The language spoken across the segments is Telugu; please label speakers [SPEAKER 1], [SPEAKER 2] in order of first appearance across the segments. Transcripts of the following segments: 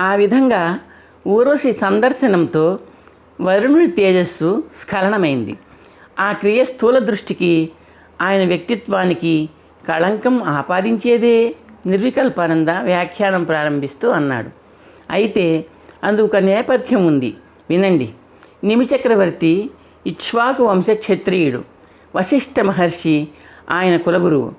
[SPEAKER 1] ఆ విధంగా ఊర్వశి సందర్శనంతో వరుణుడి తేజస్సు స్ఖలనమైంది. ఆ క్రియ స్థూల దృష్టికి ఆయన వ్యక్తిత్వానికి కళంకం ఆపాదించేదే నిర్వికల్పానంద వ్యాఖ్యానం ప్రారంభిస్తూ అన్నాడు. అయితే అందుకు ఒక నేపథ్యం ఉంది. వినండి. నిమిచక్రవర్తి ఇక్ష్వాకు వంశ క్షత్రియుడు వశిష్ఠ మహర్షి ఆయన కులగురువు.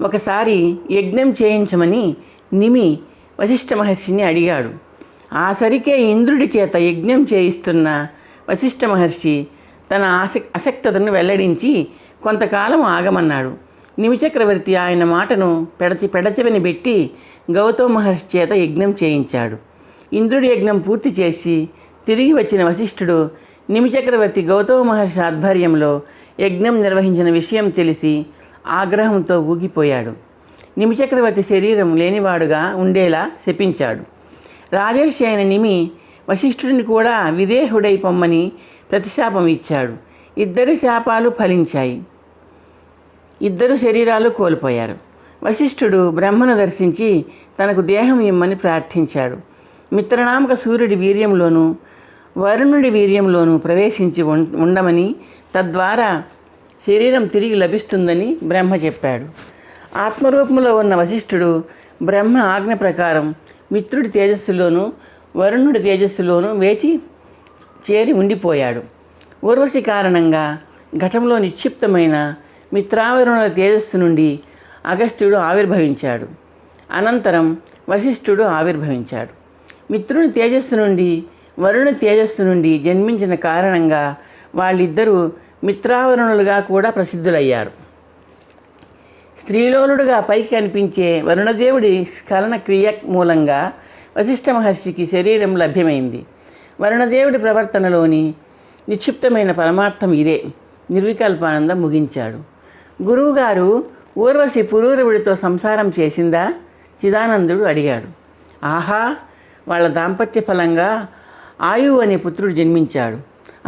[SPEAKER 1] ఒకసారి యజ్ఞం చేయించమని నిమి వశిష్ఠ మహర్షిని అడిగాడు. ఆ సరికే ఇంద్రుడి చేత యజ్ఞం చేయిస్తున్న వశిష్ఠ మహర్షి తన ఆసక్ అసక్తతను వెల్లడించి కొంతకాలం ఆగమన్నాడు. నిమిచక్రవర్తి ఆయన మాటను పెడచి పెడచవని పెట్టి గౌతమ మహర్షి చేత యజ్ఞం చేయించాడు. ఇంద్రుడి యజ్ఞం పూర్తి చేసి తిరిగి వచ్చిన వశిష్ఠుడు నిమిచక్రవర్తి గౌతమ మహర్షి ఆధ్వర్యంలో యజ్ఞం నిర్వహించిన విషయం తెలిసి ఆగ్రహంతో ఊగిపోయాడు. నిమిచక్రవర్తి శరీరం లేనివాడుగా ఉండేలా శపించాడు. రాజర్షి అయిన నిమి వశిష్ఠుడిని కూడా విదేహుడై పొమ్మని ప్రతిశాపం ఇచ్చాడు ఇద్దరి శాపాలు ఫలించాయి. ఇద్దరు శరీరాలు కోల్పోయారు. వశిష్ఠుడు బ్రహ్మను దర్శించి తనకు దేహం ఇమ్మని ప్రార్థించాడు. మిత్రనామక సూర్యుడి వీర్యంలోనూ వరుణుడి వీర్యంలోనూ ప్రవేశించి ఉం- ఉండమని తద్వారా శరీరం తిరిగి లభిస్తుందని బ్రహ్మ చెప్పాడు. ఆత్మరూపంలో ఉన్న వశిష్ఠుడు బ్రహ్మ ఆజ్ఞ ప్రకారం మిత్రుడి తేజస్సులోనూ వరుణుడి తేజస్సులోనూ వేచి చేరి ఉండిపోయాడు. ఊర్వశి కారణంగా ఘటంలో నిక్షిప్తమైన మిత్రావరుణుల తేజస్సు నుండి అగస్త్యుడు ఆవిర్భవించాడు. అనంతరం వశిష్ఠుడు ఆవిర్భవించాడు. మిత్రుని తేజస్సు నుండి వరుణ తేజస్సు నుండి జన్మించిన కారణంగా వాళ్ళిద్దరూ మిత్రావరుణులుగా కూడా ప్రసిద్ధులయ్యారు. స్త్రీలోలుడుగా పైకి కనిపించే వరుణదేవుడి స్ఖలన క్రియ మూలంగా వశిష్ఠ మహర్షికి శరీరం లభ్యమైంది. వరుణదేవుడి ప్రవర్తనలోని నిక్షిప్తమైన పరమార్థం ఇదే. నిర్వికల్పానందం ముగించాడు. గురువుగారు ఊర్వశి పురూరవుడితో సంసారం చేసిందా? చిదానందుడు అడిగాడు. ఆహా వాళ్ళ దాంపత్య ఫలంగా ఆయువు అనే పుత్రుడు జన్మించాడు.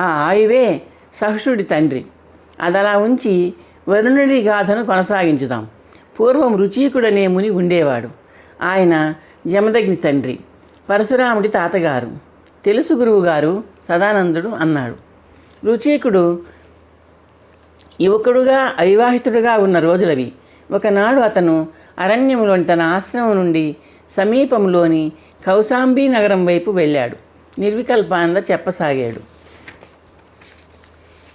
[SPEAKER 1] ఆ ఆయువే సహసుడి తండ్రి. అదలా ఉంచి వరుణుడి గాథను కొనసాగించుదాం. పూర్వం రుచీకుడనే ముని ఉండేవాడు. ఆయన జమదగ్ని తండ్రి పరశురాముడి తాతగారు. తెలుసు గురువుగారు సదానందుడు అన్నాడు. రుచీకుడు యువకుడుగా అవివాహితుడుగా ఉన్న రోజులవి. ఒకనాడు అతను అరణ్యంలోని తన ఆశ్రమం నుండి సమీపంలోని కౌశాంబీ నగరం వైపు వెళ్ళాడు. నిర్వికల్పానంద చెప్పసాగాడు.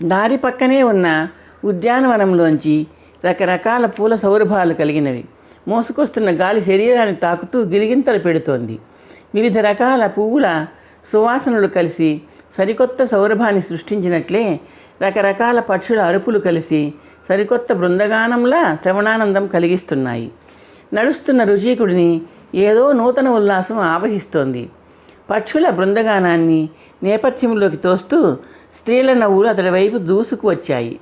[SPEAKER 1] దారి పక్కనే ఉన్న ఉద్యానవనంలోంచి రకరకాల పూల సౌరభాలు కలిగినవి. మోసుకొస్తున్న గాలి శరీరాన్ని తాకుతూ గిలిగింతలు పెడుతోంది. వివిధ రకాల పువ్వుల సువాసనలు కలిసి సరికొత్త సౌరభాన్ని సృష్టించినట్లే రకరకాల పక్షుల అరుపులు కలిసి సరికొత్త బృందగానంలా శ్రవణానందం కలిగిస్తున్నాయి. నడుస్తున్న రుచీకుడిని ఏదో నూతన ఉల్లాసం ఆవహిస్తోంది. పక్షుల బృందగానాన్ని నేపథ్యంలోకి తోస్తూ స్త్రీల నవ్వులు అతడి వైపు దూసుకు వచ్చాయి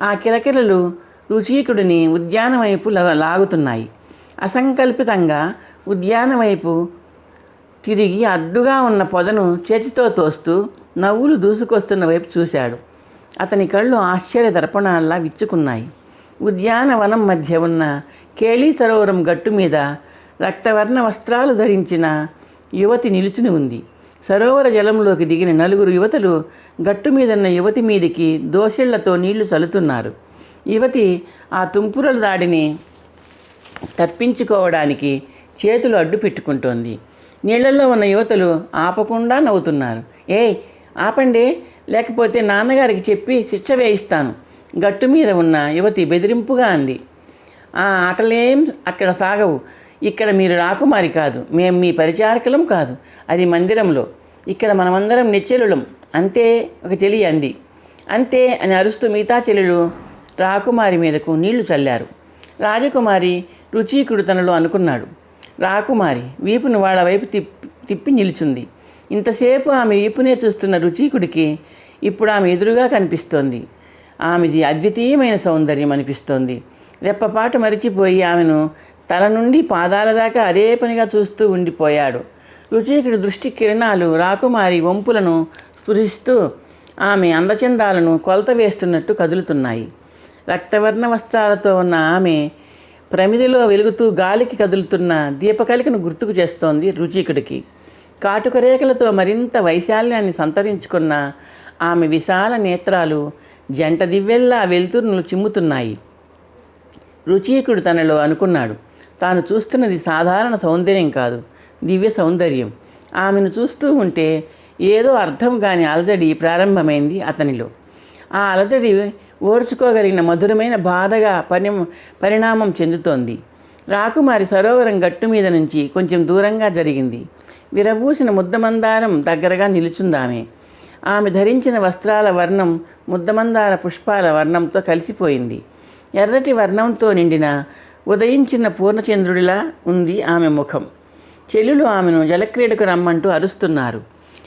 [SPEAKER 1] ఆ కిలకిలలు రుచీకుడిని ఉద్యానవైపు లా- లాగుతున్నాయి. అసంకల్పితంగా ఉద్యానవైపు తిరిగి అడ్డుగా ఉన్న పొదను చేతితో తోస్తూ నవ్వులు దూసుకొస్తున్న వైపు చూశాడు. అతని కళ్ళు ఆశ్చర్య దర్పణాల్లా విచ్చుకున్నాయి. ఉద్యానవనం మధ్య ఉన్న కేళీ సరోవరం గట్టు మీద రక్తవర్ణ వస్త్రాలు ధరించిన యువతి నిలుచుని ఉంది. సరోవర జలంలోకి దిగిన నలుగురు యువతులు గట్టు మీదున్న యువతి మీదికి దోసిళ్ళతో నీళ్ళు చల్లుతున్నారు. యువతి ఆ తుంపురల దాడిని తప్పించుకోవడానికి చేతులు అడ్డు పెట్టుకుంటోంది. నీళ్ళలో ఉన్న యువతలు ఆపకుండా నవ్వుతున్నారు. ఏయ్ ఆపండి. లేకపోతే నాన్నగారికి చెప్పి శిక్ష వేయిస్తాను. గట్టు మీద ఉన్న యువతి బెదిరింపుగా అంది. ఆ ఆటలేం అక్కడ సాగవు. ఇక్కడ మీరు రాకుమారి కాదు. మేము మీ పరిచారకులం కాదు. అది మందిరంలో. ఇక్కడ మనమందరం నిచ్చెలులం అంతే ఒక చెలి అంది. అంతే అని అరుస్తూ మిగతా చెల్లెలు రాకుమారి మీదకు నీళ్ళు చల్లారు. రాజకుమారి రుచీకుడు తనలో అనుకున్నాడు. రాకుమారి వీపును వాళ్ళ వైపు తిప్పి తిప్పి నిలిచింది. ఇంతసేపు ఆమె వీపునే చూస్తున్న రుచీకుడికి ఇప్పుడు ఆమె ఎదురుగా కనిపిస్తోంది. ఆమెది అద్వితీయమైన సౌందర్యం అనిపిస్తోంది. రెప్పపాటు మరిచిపోయి ఆమెను తల నుండి పాదాల దాకా అదే పనిగా చూస్తూ ఉండిపోయాడు. రుచీకుడి దృష్టి కిరణాలు రాకుమారి వంపులను స్ఫురిస్తూ ఆమె అందచందాలను కొలత వేస్తున్నట్టు కదులుతున్నాయి. రక్తవర్ణ వస్త్రాలతో ఉన్న ఆమె ప్రమిదిలో వెలుగుతూ గాలికి కదులుతున్న దీపకలికను గుర్తుకు చేస్తోంది రుచీకుడికి కాటుక రేఖలతో మరింత వైశాల్యాన్ని సంతరించుకున్న ఆమె విశాల నేత్రాలు జంట దివ్వెల్లా వెలుతురును చిమ్ముతున్నాయి. రుచీకుడు తనలో అనుకున్నాడు. తాను చూస్తున్నది సాధారణ సౌందర్యం కాదు. దివ్య సౌందర్యం. ఆమెను చూస్తూ ఉంటే ఏదో అర్థం కాని అలజడి ప్రారంభమైంది అతనిలో. ఆ అలజడి ఓర్చుకోగలిగిన మధురమైన బాధగా పరి పరిణామం చెందుతోంది. రాకుమారి సరోవరం గట్టు మీద నుంచి కొంచెం దూరంగా జరిగింది. విరబూసిన ముద్దమందారం దగ్గరగా నిలుచుందామె. ఆమె ధరించిన వస్త్రాల వర్ణం ముద్దమందార పుష్పాల వర్ణంతో కలిసిపోయింది. ఎర్రటి వర్ణంతో నిండిన ఉదయించిన పూర్ణచంద్రుడిలా ఉంది ఆమె ముఖం. చెల్లులు ఆమెను జలక్రీడకు రమ్మంటూ అరుస్తున్నారు.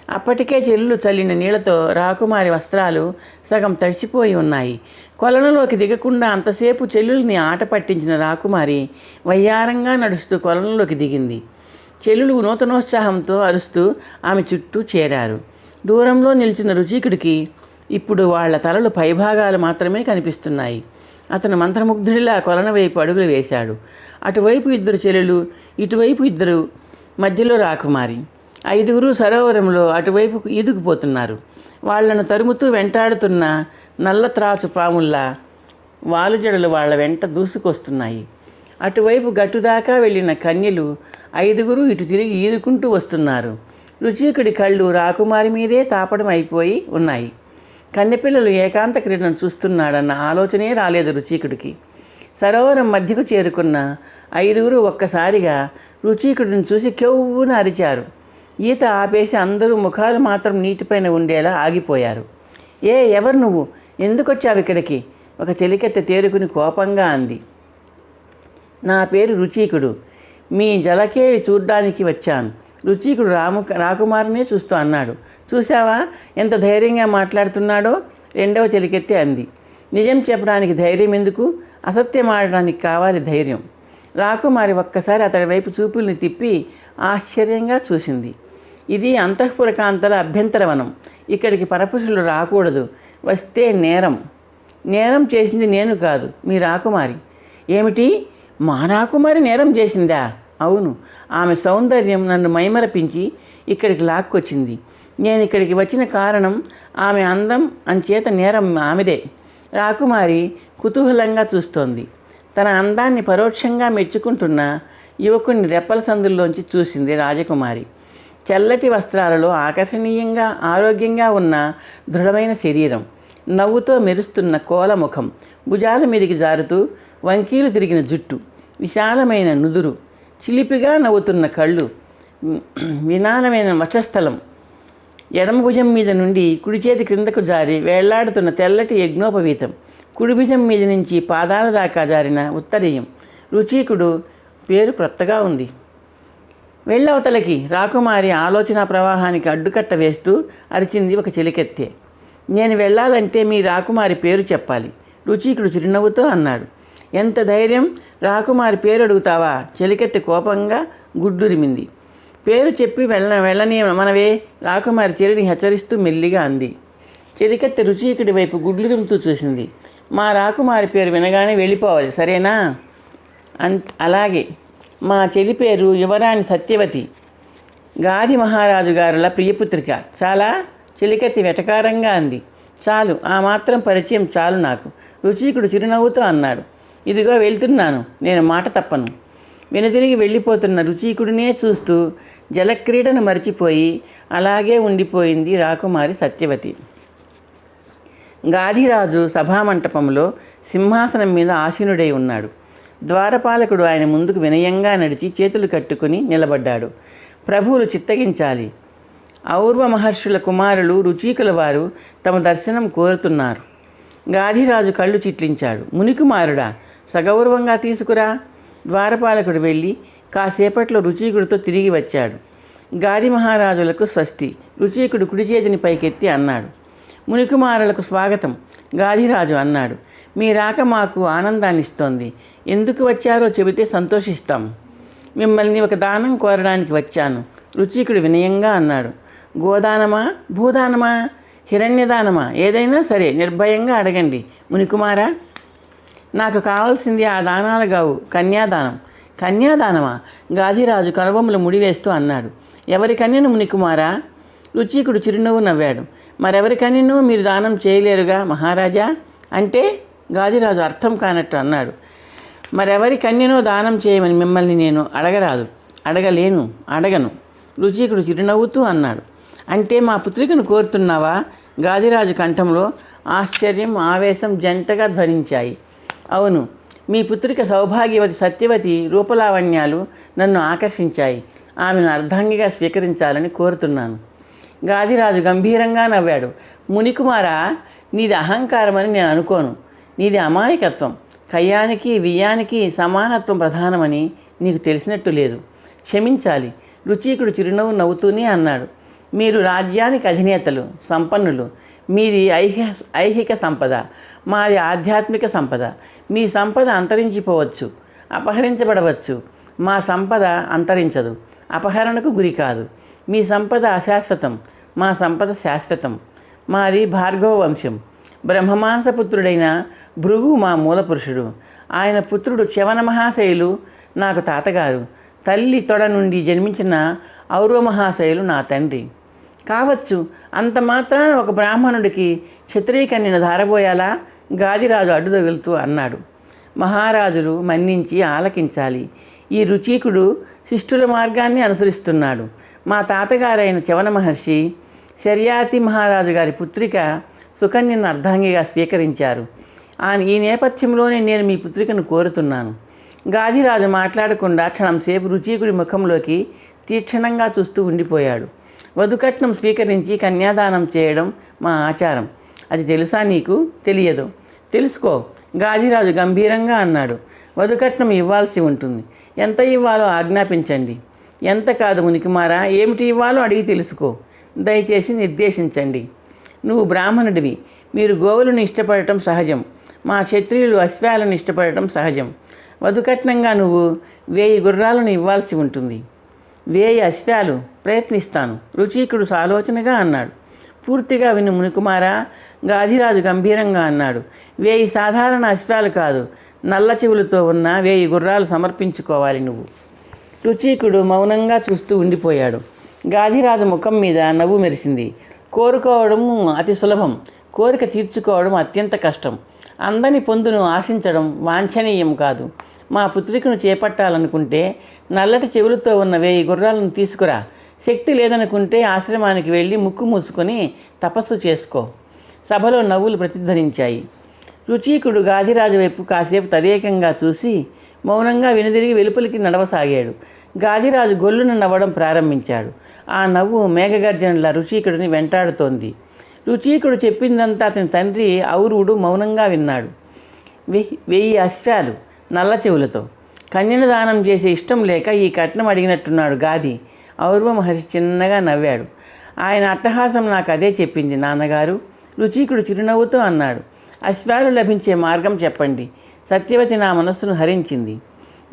[SPEAKER 1] అప్పటికే చెల్లులు చల్లిన నీళ్ళతో రాకుమారి వస్త్రాలు సగం తడిచిపోయి ఉన్నాయి. కొలనులోకి దిగకుండా అంతసేపు చెల్లుల్ని ఆట పట్టించిన రాకుమారి వయ్యారంగా నడుస్తూ కొలనులోకి దిగింది. చెల్లులు నూతనోత్సాహంతో అరుస్తూ ఆమె చుట్టూ చేరారు. దూరంలో నిలిచిన రుచికుడికి ఇప్పుడు వాళ్ళ తలలు పైభాగాలు మాత్రమే కనిపిస్తున్నాయి. అతను మంత్రముగ్ధుడిలా కొలన వైపు అడుగులు వేశాడు. అటువైపు ఇద్దరు చెల్లెలు ఇటువైపు ఇద్దరు మధ్యలో రాకుమారి. ఐదుగురు సరోవరంలో అటువైపు ఈదుకుపోతున్నారు. వాళ్ళను తరుముతూ వెంటాడుతున్న నల్ల త్రాచు పాముల్లా వాలుజడలు వాళ్ళ వెంట దూసుకొస్తున్నాయి. అటువైపు గట్టుదాకా వెళ్ళిన కన్యలు ఐదుగురు ఇటు తిరిగి ఈదుకుంటూ వస్తున్నారు. రుచికుడి కళ్ళు రాకుమారి మీదే తాపడం అయిపోయి ఉన్నాయి. కన్నెపిల్లలు ఏకాంత క్రీడను చూస్తున్నాడన్న ఆలోచనే రాలేదు రుచీకుడికి సరోవరం మధ్యకు చేరుకున్న ఐదుగురు ఒక్కసారిగా రుచీకుడిని చూసి కెవ్వున అరిచారు. ఈత ఆపేసి అందరూ ముఖాలు మాత్రం నీటిపైన ఉండేలా ఆగిపోయారు. ఏ ఎవరు నువ్వు? ఎందుకొచ్చావు ఇక్కడికి? ఒక చెలికెత్త తేరుకుని కోపంగా అంది. నా పేరు రుచీకుడు. మీ జలకేళి చూడ్డానికి వచ్చాను. రుచీకుడు రాము రాకుమారునే చూస్తూ అన్నాడు. చూసావా ఎంత ధైర్యంగా మాట్లాడుతున్నాడో? రెండవ చెలికెత్తి అంది. నిజం చెప్పడానికి ధైర్యం ఎందుకు అసత్యం ఆడడానికి కావాలి ధైర్యం. రాకుమారి ఒక్కసారి అతడి వైపు చూపుల్ని తిప్పి ఆశ్చర్యంగా చూసింది. ఇది అంతఃపుర కాంతల అభ్యంతరవనం. ఇక్కడికి పరపురుషులు రాకూడదు. వస్తే నేరం. నేరం చేసింది నేను కాదు మీ రాకుమారి. ఏమిటి? మా రాకుమారి నేరం చేసిందా? అవును. ఆమె సౌందర్యం నన్ను మైమరపించి ఇక్కడికి లాక్కొచ్చింది. నేను ఇక్కడికి వచ్చిన కారణం ఆమె అందం అంచేత నేరం ఆమెదే. రాకుమారి కుతూహలంగా చూస్తోంది. తన అందాన్ని పరోక్షంగా మెచ్చుకుంటున్న యువకుని రెప్పల సందుల్లోంచి చూసింది రాజకుమారి. చల్లటి వస్త్రాలలో ఆకర్షణీయంగా ఆరోగ్యంగా ఉన్న దృఢమైన శరీరం నవ్వుతో మెరుస్తున్న కోలముఖం భుజాల మీదికి జారుతూ వంకీలు తిరిగిన జుట్టు విశాలమైన నుదురు చిలిపిగా నవ్వుతున్న కళ్ళు వినాలమైన వక్షస్థలం ఎడమ భుజం మీద నుండి కుడి చేతి క్రిందకు జారి వేళ్ళాడుతున్న తెల్లటి యజ్ఞోపవీతం కుడిభుజం మీద నుంచి పాదాల దాకా జారిన ఉత్తరీయం. రుచీకుడు పేరు క్రొత్తగా ఉంది. వెళ్ళవతలకి రాకుమారి ఆలోచన ప్రవాహానికి అడ్డుకట్ట వేస్తూ అరిచింది ఒక చెలికెత్తే. నేను వెళ్ళాలంటే మీ రాకుమారి పేరు చెప్పాలి. రుచీకుడు చిరునవ్వుతో అన్నాడు. ఎంత ధైర్యం! రాకుమారి పేరు అడుగుతావా? చెలికెత్తి కోపంగా గుడ్డురిమింది. పేరు చెప్పి వెళ్ళ వెళ్ళని మనవే! రాకుమారి చెలిని హెచ్చరిస్తూ మెల్లిగా అంది. చెలికెత్తి రుచీకుడి వైపు గుడ్లురుముతూ చూసింది. మా రాకుమారి పేరు వినగానే వెళ్ళిపోవాలి సరేనా? అన్ అలాగే. మా చెల్లి పేరు యువరాణి సత్యవతి. గాది మహారాజు గారుల ప్రియపుత్రిక. చాలా చెలికత్తి వెటకారంగా అంది. చాలు ఆ మాత్రం పరిచయం చాలు నాకు. రుచీకుడు చిరునవ్వుతో అన్నాడు. ఇదిగో వెళ్తున్నాను నేను మాట తప్పను. వెనుతిరిగి వెళ్ళిపోతున్న రుచీకుడినే చూస్తూ జలక్రీడను మరిచిపోయి అలాగే ఉండిపోయింది రాకుమారి సత్యవతి. గాధిరాజు సభామంటపంలో సింహాసనం మీద ఆసీనుడై ఉన్నాడు. ద్వారపాలకుడు ఆయన ముందుకు వినయంగా నడిచి చేతులు కట్టుకుని నిలబడ్డాడు. ప్రభువులు చిత్తగించాలి. ఔర్వ మహర్షుల కుమారులు రుచీకుల వారు తమ దర్శనం కోరుతున్నారు. గాధిరాజు కళ్ళు చిట్లించాడు. మునికుమారుడా సగౌరవంగా తీసుకురా. ద్వారపాలకుడు వెళ్ళి కాసేపట్లో రుచీకుడితో తిరిగి వచ్చాడు. గాది మహారాజులకు స్వస్తి. రుచీకుడు కుడి చేతిని పైకెత్తి అన్నాడు. మునికుమారులకు స్వాగతం. గాదిరాజు అన్నాడు. మీ రాక మాకు ఆనందాన్ని ఇస్తోంది ఎందుకు వచ్చారో చెబితే సంతోషిస్తాం. మిమ్మల్ని ఒక దానం కోరడానికి వచ్చాను. రుచికుడు వినయంగా అన్నాడు. గోదానమా? భూదానమా? హిరణ్యదానమా? ఏదైనా సరే నిర్భయంగా అడగండి మునికుమారా. నాకు కావాల్సింది ఆ దానాలు కావు కన్యాదానం. కన్యాదానమా? గాదిరాజు కనుబొమ్మలు ముడివేస్తూ అన్నాడు. ఎవరి కన్యను మునికుమారా? రుచికుడు చిరునవ్వు నవ్వాడు. మరెవరి మీరు దానం చేయలేరుగా మహారాజా? అంటే గాదిరాజు అర్థం కానట్టు అన్నాడు. మరెవరికన్యనో దానం చేయమని మిమ్మల్ని నేను అడగరాదు. అడగలేను అడగను. రుచికుడు చిరునవ్వుతూ అన్నాడు. అంటే మా పుత్రికను కోరుతున్నావా? గాదిరాజు కంఠంలో ఆశ్చర్యం ఆవేశం జంటగా ధ్వనించాయి. అవును మీ పుత్రిక సౌభాగ్యవతి సత్యవతి రూపలావణ్యాలు నన్ను ఆకర్షించాయి. ఆమెను అర్ధాంగిగా స్వీకరించాలని కోరుతున్నాను. గాదిరాజు గంభీరంగా నవ్వాడు. మునికుమారా నీది అహంకారమని నేను అనుకోను. నీది అమాయకత్వం. కయ్యానికి వియ్యానికి సమానత్వం ప్రధానమని నీకు తెలిసినట్టు లేదు. క్షమించాలి. రుచీకుడు చిరునవ్వు నవ్వుతూనే అన్నాడు. మీరు రాజ్యానికి అధినేతలు సంపన్నులు. మీది ఐహ ఐహిక సంపద. మాది ఆధ్యాత్మిక సంపద. మీ సంపద అంతరించిపోవచ్చు. అపహరించబడవచ్చు. మా సంపద అంతరించదు. అపహరణకు గురి కాదు. మీ సంపద అశాశ్వతం మా సంపద శాశ్వతం. మాది భార్గవ వంశం బ్రహ్మమాంసపుత్రుడైన భృగు మా మూలపురుషుడు. ఆయన పుత్రుడు చవన మహాశైలు నాకు తాతగారు. తల్లి తొడ నుండి జన్మించిన ఔరవ మహాశైలు నా తండ్రి. కావచ్చు అంత మాత్రాన ఒక బ్రాహ్మణుడికి క్షత్రియకన్యను ధారబోయాలా? గాదిరాజు అడ్డు తగులుతూ అన్నాడు. మహారాజులు మన్నించి ఆలకించాలి. ఈ రుచీకుడు శిష్టుల మార్గాన్ని అనుసరిస్తున్నాడు. మా తాతగారైన చవన మహర్షి శర్యాతి మహారాజు గారి పుత్రిక సుకన్యను అర్ధాంగిగా స్వీకరించారు. ఆ ఈ నేపథ్యంలోనే నేను మీ పుత్రికను కోరుతున్నాను. గాజిరాజు మాట్లాడకుండా క్షణంసేపు రుచికుడి రుచీకుడి ముఖంలోకి తీక్షణంగా చూస్తూ ఉండిపోయాడు. వధుకట్నం స్వీకరించి కన్యాదానం చేయడం మా ఆచారం. అది తెలుసా నీకు? తెలియదు. తెలుసుకో గాజిరాజు గంభీరంగా అన్నాడు. వధుకట్నం ఇవ్వాల్సి ఉంటుంది. ఎంత ఇవ్వాలో ఆజ్ఞాపించండి. ఎంత కాదు మునికిమారా? ఏమిటి ఇవ్వాలో అడిగి తెలుసుకో. దయచేసి నిర్దేశించండి. నువ్వు బ్రాహ్మణుడివి. మీరు గోవులను ఇష్టపడటం సహజం. మా క్షత్రియులు అశ్వాలను ఇష్టపడటం సహజం. వధుకట్నంగా నువ్వు వేయి గుర్రాలను ఇవ్వాల్సి ఉంటుంది. వేయి అశ్వాలు ప్రయత్నిస్తాను. రుచీకుడు సాలోచనగా అన్నాడు. పూర్తిగా విను మునికుమారా గాధిరాజు గంభీరంగా అన్నాడు. వేయి సాధారణ అశ్వాలు కాదు. నల్ల చెవులతో ఉన్న వేయి గుర్రాలు సమర్పించుకోవాలి నువ్వు. రుచీకుడు మౌనంగా చూస్తూ ఉండిపోయాడు. గాధిరాజు ముఖం మీద నవ్వు మెరిసింది. కోరుకోవడం అతి సులభం. కోరిక తీర్చుకోవడం అత్యంత కష్టం. అందని పొందును ఆశించడం వాంఛనీయం కాదు. మా పుత్రికను చేపట్టాలనుకుంటే నల్లటి చెవులతో ఉన్న వేయి గుర్రాలను తీసుకురా. శక్తి లేదనుకుంటే ఆశ్రమానికి వెళ్ళి ముక్కు మూసుకొని తపస్సు చేసుకో. సభలో నవ్వులు ప్రతిధ్వనించాయి. రుచీకుడు గాదిరాజు వైపు కాసేపు తదేకంగా చూసి మౌనంగా వెనుదిరిగి వెలుపలికి నడవసాగాడు. గాదిరాజు గొల్లున నవ్వడం ప్రారంభించాడు. ఆ నవ్వు మేఘగర్జనల రుచీకుడిని వెంటాడుతోంది. రుచీకుడు చెప్పిందంతా అతని తండ్రి ఔరువుడు మౌనంగా విన్నాడు. వెయ్యి వెయ్యి అశ్వాలు నల్ల చెవులతో. కన్యను దానం చేసే ఇష్టం లేక ఈ కట్నం అడిగినట్టున్నాడు గాది. ఔర్వ మహర్షి చిన్నగా నవ్వాడు. ఆయన అట్టహాసం నాకు అదే చెప్పింది నాన్నగారు. రుచీకుడు చిరునవ్వుతో అన్నాడు. అశ్వాలు లభించే మార్గం చెప్పండి. సత్యవతి నా మనస్సును హరించింది.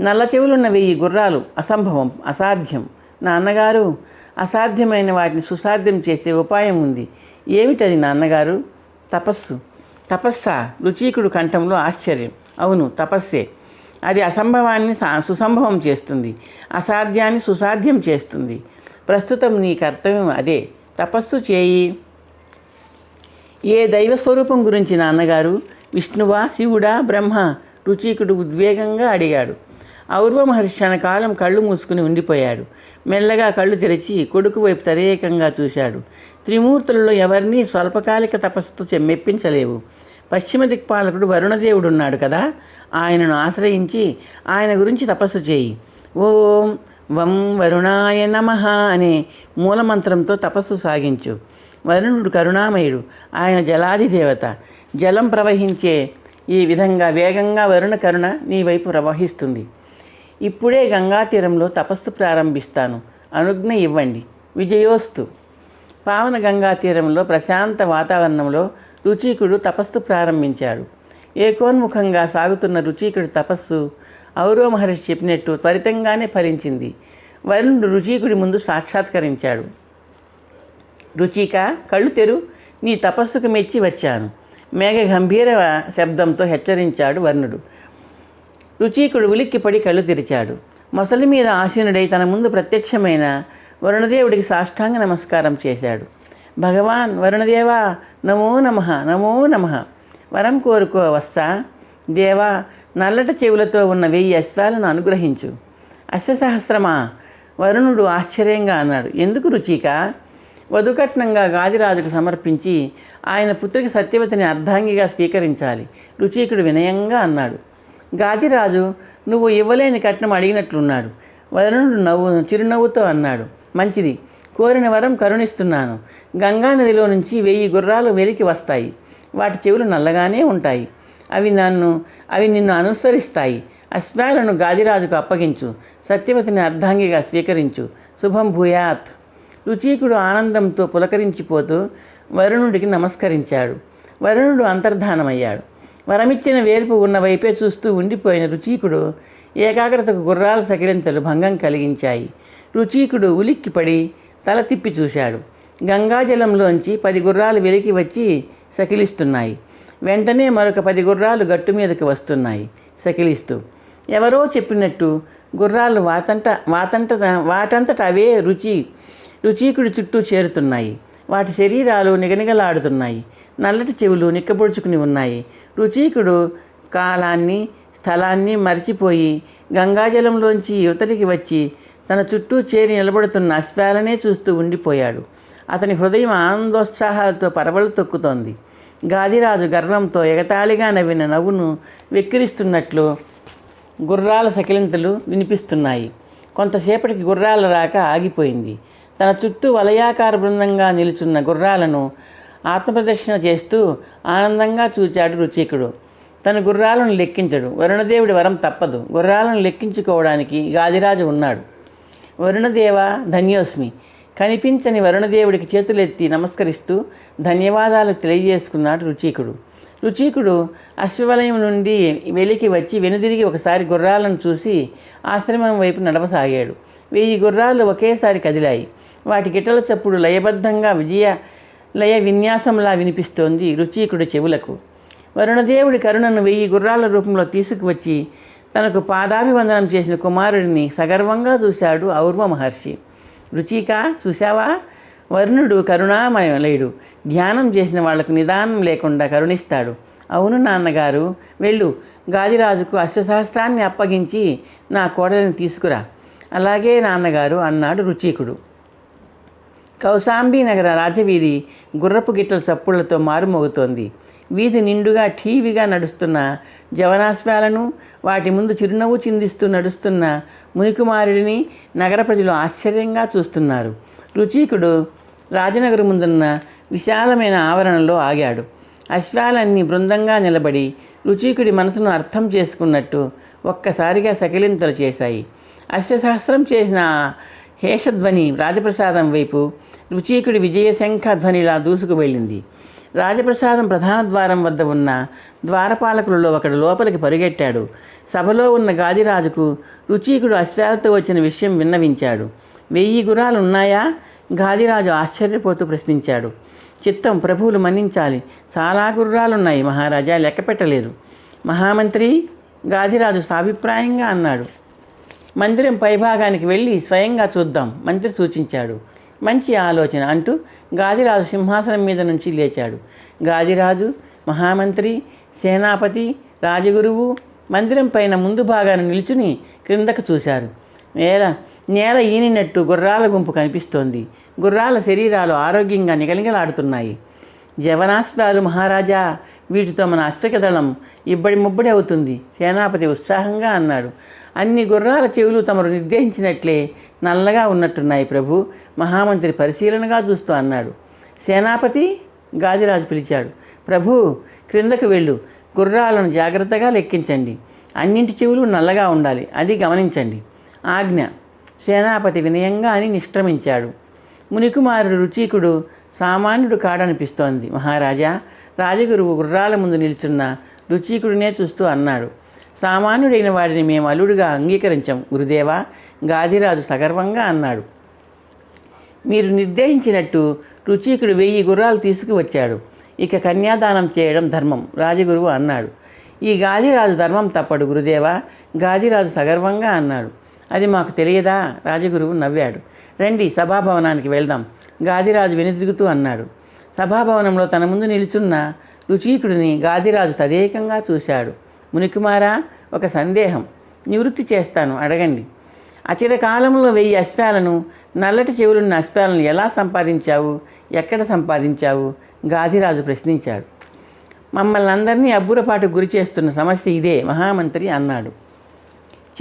[SPEAKER 1] నల్ల చెవులున్న వెయ్యి గుర్రాలు అసంభవం అసాధ్యం. నాన్నగారు అసాధ్యమైన వాటిని సుసాధ్యం చేసే ఉపాయం ఉంది. ఏమిటది నాన్నగారు? తపస్సు. తపస్సా? రుచీకుడు కంఠంలో ఆశ్చర్యం. అవును తపస్సే. అది అసంభవాన్ని సా- సుసంభవం చేస్తుంది. అసాధ్యాన్ని సుసాధ్యం చేస్తుంది. ప్రస్తుతం నీ కర్తవ్యం అదే. తపస్సు చేయి. ఏ దైవ స్వరూపం గురించి నాన్నగారు? విష్ణువా శివుడా బ్రహ్మ? రుచీకుడు ఉద్వేగంగా అడిగాడు. ఔర్వ మహర్షి కాలం కళ్ళు మూసుకుని ఉండిపోయాడు. మెల్లగా కళ్ళు తెరిచి కొడుకు వైపు తదేకంగా చూశాడు. త్రిమూర్తులలో ఎవరినీ స్వల్పకాలిక తపస్సుతో చె- మెప్పించలేవు. పశ్చిమ దిక్పాలకుడు వరుణదేవుడు ఉన్నాడు కదా ఆయనను ఆశ్రయించి ఆయన గురించి తపస్సు చేయి. ఓం వం వరుణాయ నమః అనే మూలమంత్రంతో తపస్సు సాగించు. వరుణుడు కరుణామయుడు ఆయన జలాది దేవత జలం ప్రవహించే ఈ విధంగా వేగంగా వరుణ కరుణ నీ వైపు ప్రవహిస్తుంది. ఇప్పుడే గంగా తీరంలో తపస్సు ప్రారంభిస్తాను. అనుజ్ఞ ఇవ్వండి. విజయోస్తు. పావన గంగా తీరంలో ప్రశాంత వాతావరణంలో రుచీకుడు తపస్సు ప్రారంభించాడు. ఏకోన్ముఖంగా సాగుతున్న రుచీకుడి తపస్సు ఔరవ మహర్షి చెప్పినట్టు త్వరితంగానే ఫలించింది. వరుణుడు రుచీకుడి ముందు సాక్షాత్కరించాడు. రుచిక? కళ్ళు తెరు. నీ తపస్సుకు మెచ్చి వచ్చాను. మేఘ గంభీర శబ్దంతో హెచ్చరించాడు వర్ణుడు. రుచీకుడు ఉలిక్కిపడి కళ్ళు తెరిచాడు. మొసలి మీద ఆసీనుడై తన ముందు ప్రత్యక్షమైన వరుణదేవుడికి సాష్టాంగ నమస్కారం చేశాడు. భగవాన్ వరుణదేవా నమో నమ నమో నమ. వరం కోరుకో వస్తా దేవా నల్లట చెవులతో ఉన్న వెయ్యి అశ్వాలను అనుగ్రహించు. అశ్వసహస్రమా. వరుణుడు ఆశ్చర్యంగా అన్నాడు. ఎందుకు రుచిక? వధుకట్నంగా గాదిరాజుకు సమర్పించి ఆయన పుత్రికి సత్యవతిని అర్ధాంగిగా స్వీకరించాలి. రుచీకుడు వినయంగా అన్నాడు. గాదిరాజు నువ్వు ఇవ్వలేని కట్నం అడిగినట్లున్నాడు. వరుణుడు నవ్వు చిరునవ్వుతో అన్నాడు. మంచిది. కోరిన వరం కరుణిస్తున్నాను. గంగా నదిలో నుంచి వెయ్యి గుర్రాలు వెలికి వస్తాయి. వాటి చెవులు నల్లగానే ఉంటాయి. అవి నన్ను అవి నిన్ను అనుసరిస్తాయి. అశ్వాలను గాదిరాజుకు అప్పగించు. సత్యవతిని అర్ధాంగిగా స్వీకరించు. శుభం భూయాత్. రుచీకుడు ఆనందంతో పులకరించిపోతూ వరుణుడికి నమస్కరించాడు. వరుణుడు అంతర్ధానమయ్యాడు. వరమిచ్చిన వేల్పు ఉన్న వైపే చూస్తూ ఉండిపోయిన రుచీకుడు ఏకాగ్రతకు గుర్రాల సకిలింతలు భంగం కలిగించాయి. రుచీకుడు ఉలిక్కిపడి తల తిప్పి చూశాడు. గంగాజలంలోంచి పది గుర్రాలు వెలికి వచ్చి సకిలిస్తున్నాయి. వెంటనే మరొక పది గుర్రాలు గట్టు మీదకి వస్తున్నాయి సకిలిస్తూ. ఎవరో చెప్పినట్టు గుర్రాలు వాతంట వాతంట వాటంతట అవే రుచి రుచీకుడి చుట్టూ చేరుతున్నాయి. వాటి శరీరాలు నిగనిగలాడుతున్నాయి. నల్లటి చెవులు నిక్కబొడుచుకుని ఉన్నాయి. రుచీకుడు కాలాన్ని స్థలాన్ని మరిచిపోయి గంగాజలంలోంచి యువతలికి వచ్చి తన చుట్టూ చేరి నిలబడుతున్న అశ్వాలనే చూస్తూ ఉండిపోయాడు. అతని హృదయం ఆనందోత్సాహాలతో పరవలు తొక్కుతోంది. గాదిరాజు గర్వంతో ఎగతాళిగా నవ్విన నవ్వును వెక్కిరిస్తున్నట్లు గుర్రాల సకిలింతలు వినిపిస్తున్నాయి. కొంతసేపటికి గుర్రాల రాక ఆగిపోయింది. తన చుట్టూ వలయాకార బృందంగా నిలుచున్న గుర్రాలను ఆత్మప్రదర్శన చేస్తూ ఆనందంగా చూచాడు రుచికుడు. తన గుర్రాలను లెక్కించడు. వరుణదేవుడి వరం తప్పదు. గుర్రాలను లెక్కించుకోవడానికి గాదిరాజు ఉన్నాడు. వరుణదేవ ధన్యోస్మి కనిపించని వరుణదేవుడికి చేతులెత్తి నమస్కరిస్తూ ధన్యవాదాలు తెలియజేసుకున్నాడు రుచీకుడు. రుచీకుడు అశ్వవలయం నుండి వెలికి వచ్చి వెనుదిరిగి ఒకసారి గుర్రాలను చూసి ఆశ్రమం వైపు నడవసాగాడు. వెయ్యి గుర్రాలు ఒకేసారి కదిలాయి. వాటి గిటల చప్పుడు లయబద్ధంగా విజయ లయ విన్యాసంలా వినిపిస్తోంది రుచీకుడి చెవులకు. వరుణదేవుడి కరుణను వెయ్యి గుర్రాల రూపంలో తీసుకువచ్చి తనకు పాదాభివందనం చేసిన కుమారుడిని సగర్వంగా చూశాడు ఔర్వ మహర్షి. రుచిక చూశావా? వరుణుడు కరుణామయులేడు ధ్యానం చేసిన వాళ్ళకు నిదానం లేకుండా కరుణిస్తాడు. అవును నాన్నగారు వెళ్ళు. గాదిరాజుకు అశ్వసహస్రాన్ని అప్పగించి నా కోడలిని తీసుకురా. అలాగే నాన్నగారు అన్నాడు రుచీకుడు. కౌసాంబీ నగర రాజవీధి గుర్రపు గిట్టల చప్పుళ్ళతో మారుమోగుతోంది. వీధి నిండుగా ఠీవిగా నడుస్తున్న జవనాశ్వాలను వాటి ముందు చిరునవ్వు చిందిస్తూ నడుస్తున్న మునికుమారుడిని నగర ప్రజలు ఆశ్చర్యంగా చూస్తున్నారు. రుచీకుడు రాజనగర్ ముందున్న విశాలమైన ఆవరణలో ఆగాడు. అశ్వాలన్నీ బృందంగా నిలబడి రుచీకుడి మనసును అర్థం చేసుకున్నట్టు ఒక్కసారిగా సకిలింతలు చేశాయి. అశ్వసహస్రం చేసిన హేషధ్వని రాజప్రసాదం వైపు రుచీకుడి విజయశంఖ ధ్వనిలా దూసుకు వెళ్ళింది. రాజప్రసాదం ప్రధాన ద్వారం వద్ద ఉన్న ద్వారపాలకులలో ఒకడు లోపలికి పరుగెట్టాడు. సభలో ఉన్న గాదిరాజుకు రుచీకుడు అశ్వాలతో వచ్చిన విషయం విన్నవించాడు. వెయ్యి గురాలు ఉన్నాయా గాదిరాజు ఆశ్చర్యపోతూ ప్రశ్నించాడు. చిత్తం ప్రభువులు మన్నించాలి. చాలా గుర్రాలున్నాయి. మహారాజా లెక్క పెట్టలేరు. మహామంత్రి గాదిరాజు సాభిప్రాయంగా అన్నాడు. మందిరం పైభాగానికి వెళ్ళి స్వయంగా చూద్దాం మంత్రి సూచించాడు. మంచి ఆలోచన అంటూ గాదిరాజు సింహాసనం మీద నుంచి లేచాడు. గాదిరాజు మహామంత్రి సేనాపతి రాజగురువు మందిరం పైన ముందు భాగాన నిలుచుని క్రిందకు చూశారు. నేల నేల ఈనినట్టు గుర్రాల గుంపు కనిపిస్తోంది. గుర్రాల శరీరాలు ఆరోగ్యంగా నిగలిగలాడుతున్నాయి జవనాస్త్రాలు మహారాజా వీటితో మన అశ్వకదళం ఇబ్బడి ముబ్బడి అవుతుంది సేనాపతి ఉత్సాహంగా అన్నాడు. అన్ని గుర్రాల చెవులు తమరు నిర్దేశించినట్లే నల్లగా ఉన్నట్టున్నాయి ప్రభు. మహామంత్రి పరిశీలనగా చూస్తూ అన్నాడు. సేనాపతి గాదిరాజు పిలిచాడు. ప్రభు క్రిందకు వెళ్ళు. గుర్రాలను జాగ్రత్తగా లెక్కించండి. అన్నింటి చెవులు నల్లగా ఉండాలి. అది గమనించండి. ఆజ్ఞ. సేనాపతి వినయంగా అని నిష్క్రమించాడు. మునికుమారుడు రుచీకుడు సామాన్యుడు కాడనిపిస్తోంది. మహారాజా రాజగురువు గుర్రాల ముందు నిల్చున్న రుచీకుడినే చూస్తూ అన్నాడు. సామాన్యుడైన వాడిని మేము అల్లుడుగా అంగీకరించాం గురుదేవా గాదిరాజు సగర్వంగా అన్నాడు. మీరు నిర్దేశించినట్టు రుచీకుడు వెయ్యి గుర్రాలు తీసుకువచ్చాడు. ఇక కన్యాదానం చేయడం ధర్మం రాజగురువు అన్నాడు. ఈ గాదిరాజు ధర్మం తప్పడు గురుదేవా గాదిరాజు సగర్వంగా అన్నాడు. అది మాకు తెలియదా? రాజగురువు నవ్వాడు. రండి సభాభవనానికి వెళ్దాం గాదిరాజు వెనుదిరుగుతూ అన్నాడు. సభాభవనంలో తన ముందు నిలుచున్న రుచీకుడిని గాదిరాజు తదేకంగా చూశాడు. మునికుమారా ఒక సందేహం. నివృత్తి చేస్తాను అడగండి. అచిరకాలంలో వెయ్యి అశ్వాలను నల్లటి చెవులున్న అశ్వాలను ఎలా సంపాదించావు? ఎక్కడ సంపాదించావు? గాదిరాజు ప్రశ్నించాడు. మమ్మల్ని అందరినీ అబ్బురపాటు గురి చేస్తున్న సమస్య ఇదే మహామంత్రి అన్నాడు.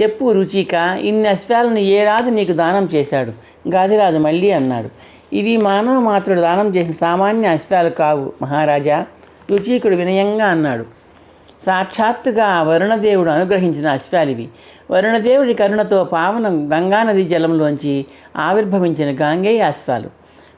[SPEAKER 1] చెప్పు రుచిక ఇన్ని అశ్వాలను ఏ రాజు నీకు దానం చేశాడు? గాదిరాజు మళ్ళీ అన్నాడు. ఇవి మానవ మాతృడు దానం చేసిన సామాన్య అశ్వాలు కావు మహారాజా. రుచీకుడు వినయంగా అన్నాడు. సాక్షాత్తుగా వరుణదేవుడు అనుగ్రహించిన అశ్వాలివి. వరుణదేవుడి కరుణతో పావనం గంగానది జలంలోంచి ఆవిర్భవించిన గాంగేయ అశ్వాలు.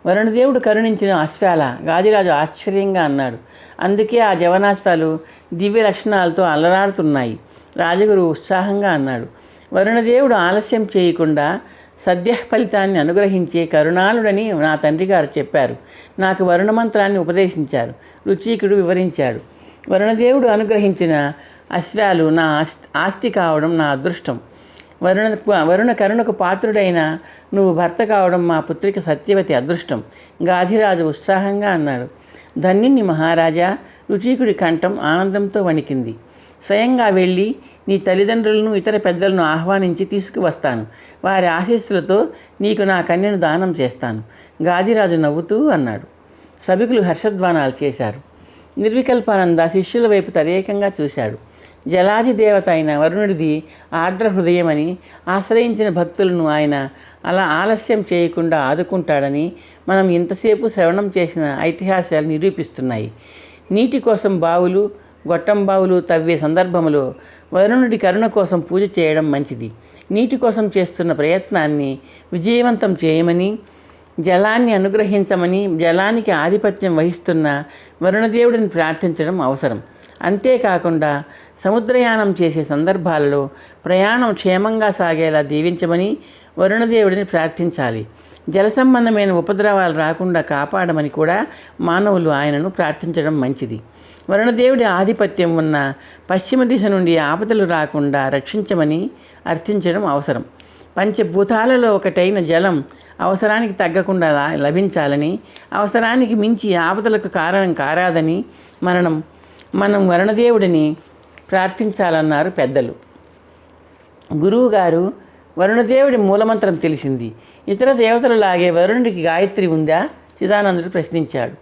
[SPEAKER 1] వరుణదేవుడు కరుణించిన అశ్వాల గాదిరాజు ఆశ్చర్యంగా అన్నాడు. అందుకే ఆ జవనాశ్వాలు దివ్య లక్షణాలతో అలరాడుతున్నాయి రాజగురు ఉత్సాహంగా అన్నాడు. వరుణదేవుడు ఆలస్యం చేయకుండా సద్య ఫలితాన్ని అనుగ్రహించే కరుణాలుడని నా తండ్రి గారు చెప్పారు. నాకు వరుణ మంత్రాన్ని ఉపదేశించారు. రుచీకుడు వివరించాడు. వరుణదేవుడు అనుగ్రహించిన అశ్వాలు నా ఆస్తి కావడం నా అదృష్టం. వరుణ వరుణ కరుణకు పాత్రుడైన నువ్వు భర్త కావడం మా పుత్రిక సత్యవతి అదృష్టం. గాధిరాజు ఉత్సాహంగా అన్నాడు. ధన్యుని మహారాజా రుచీకుడి కంఠం ఆనందంతో వణికింది. స్వయంగా వెళ్ళి నీ తల్లిదండ్రులను ఇతర పెద్దలను ఆహ్వానించి తీసుకువస్తాను. వారి ఆశీస్సులతో నీకు నా కన్యను దానం చేస్తాను. గాదిరాజు నవ్వుతూ అన్నాడు. సభికులు హర్షధ్వానాలు చేశారు. నిర్వికల్పానంద శిష్యుల వైపు తదేకంగా చూశాడు. జలాది దేవత అయిన వరుణుడిది ఆర్ద్ర హృదయమని ఆశ్రయించిన భక్తులను ఆయన అలా ఆలస్యం చేయకుండా ఆదుకుంటాడని మనం ఇంతసేపు శ్రవణం చేసిన ఐతిహాసాలు నిరూపిస్తున్నాయి. నీటి కోసం బావులు గొట్టం బావులు తవ్వే సందర్భంలో వరుణుడి కరుణ కోసం పూజ చేయడం మంచిది. నీటి కోసం చేస్తున్న ప్రయత్నాన్ని విజయవంతం చేయమని జలాన్ని అనుగ్రహించమని జలానికి ఆధిపత్యం వహిస్తున్న వరుణదేవుడిని ప్రార్థించడం అవసరం. అంతేకాకుండా సముద్రయానం చేసే సందర్భాలలో ప్రయాణం క్షేమంగా సాగేలా దీవించమని వరుణదేవుడిని ప్రార్థించాలి. జల సంబంధమైన ఉపద్రవాలు రాకుండా కాపాడమని కూడా మానవులు ఆయనను ప్రార్థించడం మంచిది. వరుణదేవుడి ఆధిపత్యం ఉన్న పశ్చిమ దిశ నుండి ఆపదలు రాకుండా రక్షించమని అర్థించడం అవసరం. పంచభూతాలలో ఒకటైన జలం అవసరానికి తగ్గకుండా లా- లభించాలని అవసరానికి మించి ఆపదలకు కారణం కారాదని మనం మనం వరుణదేవుడిని ప్రార్థించాలన్నారు పెద్దలు. గురువుగారు వరుణదేవుడి మూలమంత్రం తెలిసింది. ఇతర దేవతలలాగే వరుణుడికి గాయత్రి ఉందా? చిదానందుడు ప్రశ్నించాడు.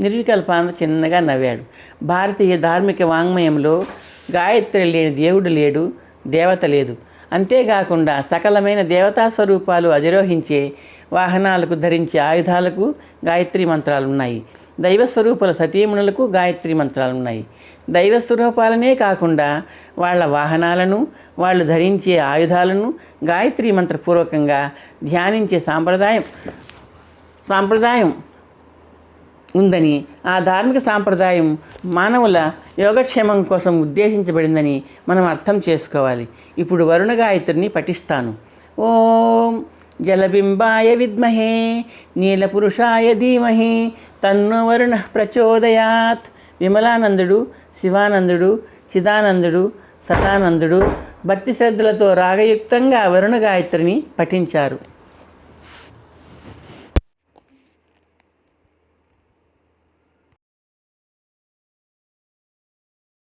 [SPEAKER 1] నిర్వికల్పానంద చిన్నగా నవ్వాడు. భారతీయ ధార్మిక వాంగ్మయంలో గాయత్రి లేని దేవుడు లేడు దేవత లేదు. అంతేకాకుండా సకలమైన దేవతా స్వరూపాలు అధిరోహించే వాహనాలకు ధరించే ఆయుధాలకు గాయత్రి మంత్రాలు ఉన్నాయి. దైవ స్వరూపాల సతీమునులకు గాయత్రి మంత్రాలు ఉన్నాయి. దైవ స్వరూపాలనే కాకుండా వాళ్ళ వాహనాలను వాళ్ళు ధరించే ఆయుధాలను గాయత్రి మంత్రపూర్వకంగా ధ్యానించే సాంప్రదాయం సాంప్రదాయం ఉందని ఆ ధార్మిక సాంప్రదాయం మానవుల యోగక్షేమం కోసం ఉద్దేశించబడిందని మనం అర్థం చేసుకోవాలి. ఇప్పుడు వరుణ గాయత్రిని పఠిస్తాను. ఓం జలబింబాయ విద్మహే నీలపురుషాయ ధీమహి తన్ను వరుణ ప్రచోదయాత్. విమలానందుడు శివానందుడు చిదానందుడు సదానందుడు భక్తి శ్రద్ధలతో రాగయుక్తంగా వరుణ గాయత్రిని పఠించారు.